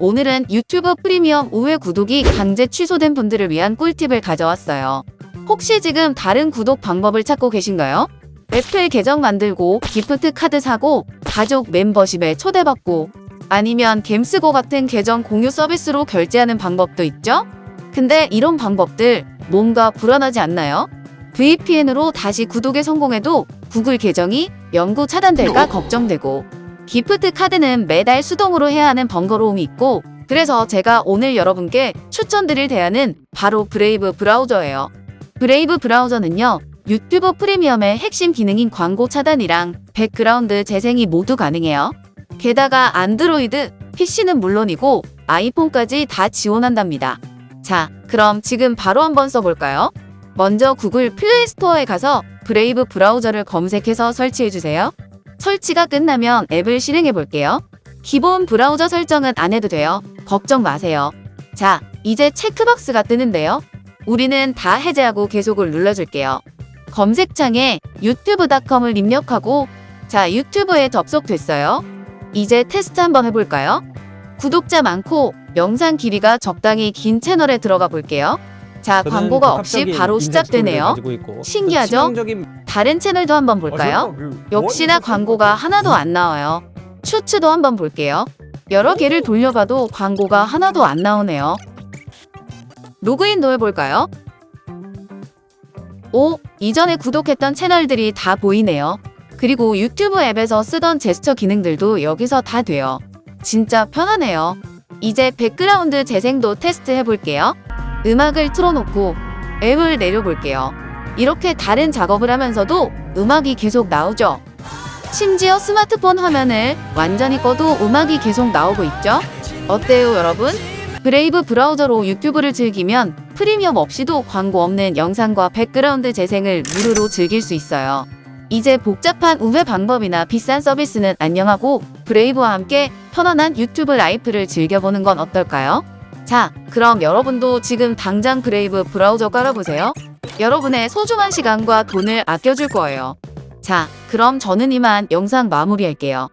오늘은 유튜브 프리미엄 우회 구독이 강제 취소된 분들을 위한 꿀팁을 가져왔어요. 혹시 지금 다른 구독 방법을 찾고 계신가요? 애플 계정 만들고 기프트 카드 사고 가족 멤버십에 초대받고 아니면 겜스고 같은 계정 공유 서비스로 결제하는 방법도 있죠? 근데 이런 방법들 뭔가 불안하지 않나요? VPN으로 다시 구독에 성공해도 구글 계정이 영구 차단될까 걱정되고 기프트 카드는 매달 수동으로 해야 하는 번거로움이 있고 그래서 제가 오늘 여러분께 추천드릴 대안은 바로 브레이브 브라우저예요. 브레이브 브라우저는요. 유튜브 프리미엄의 핵심 기능인 광고 차단이랑 백그라운드 재생이 모두 가능해요. 게다가 안드로이드, PC는 물론이고 아이폰까지 다 지원한답니다. 자, 그럼 지금 바로 한번 써볼까요? 먼저 구글 플레이 스토어에 가서 브레이브 브라우저를 검색해서 설치해주세요. 설치가 끝나면 앱을 실행해 볼게요. 기본 브라우저 설정은 안 해도 돼요. 걱정 마세요. 자, 이제 체크박스가 뜨는데요. 우리는 다 해제하고 계속을 눌러줄게요. 검색창에 유튜브.com을 입력하고 자, 유튜브에 접속됐어요. 이제 테스트 한번 해볼까요? 구독자 많고 영상 길이가 적당히 긴 채널에 들어가 볼게요. 자, 광고가 그 없이 바로 시작되네요. 신기하죠? 다른 채널도 한번 볼까요? 역시나 광고가 하나도 안 나와요. 슈츠도 한번 볼게요. 여러 개를 돌려봐도 광고가 하나도 안 나오네요. 로그인도 해볼까요? 오, 이전에 구독했던 채널들이 다 보이네요. 그리고 유튜브 앱에서 쓰던 제스처 기능들도 여기서 다 돼요. 진짜 편하네요. 이제 백그라운드 재생도 테스트 해볼게요. 음악을 틀어놓고 앱을 내려볼게요. 이렇게 다른 작업을 하면서도 음악이 계속 나오죠. 심지어 스마트폰 화면을 완전히 꺼도 음악이 계속 나오고 있죠. 어때요, 여러분? 브레이브 브라우저로 유튜브를 즐기면 프리미엄 없이도 광고 없는 영상과 백그라운드 재생을 무료로 즐길 수 있어요. 이제 복잡한 우회 방법이나 비싼 서비스는 안녕하고 브레이브와 함께 편안한 유튜브 라이프를 즐겨보는 건 어떨까요? 자, 그럼 여러분도 지금 당장 브레이브 브라우저 깔아보세요. 여러분의 소중한 시간과 돈을 아껴줄 거예요. 자, 그럼 저는 이만 영상 마무리할게요.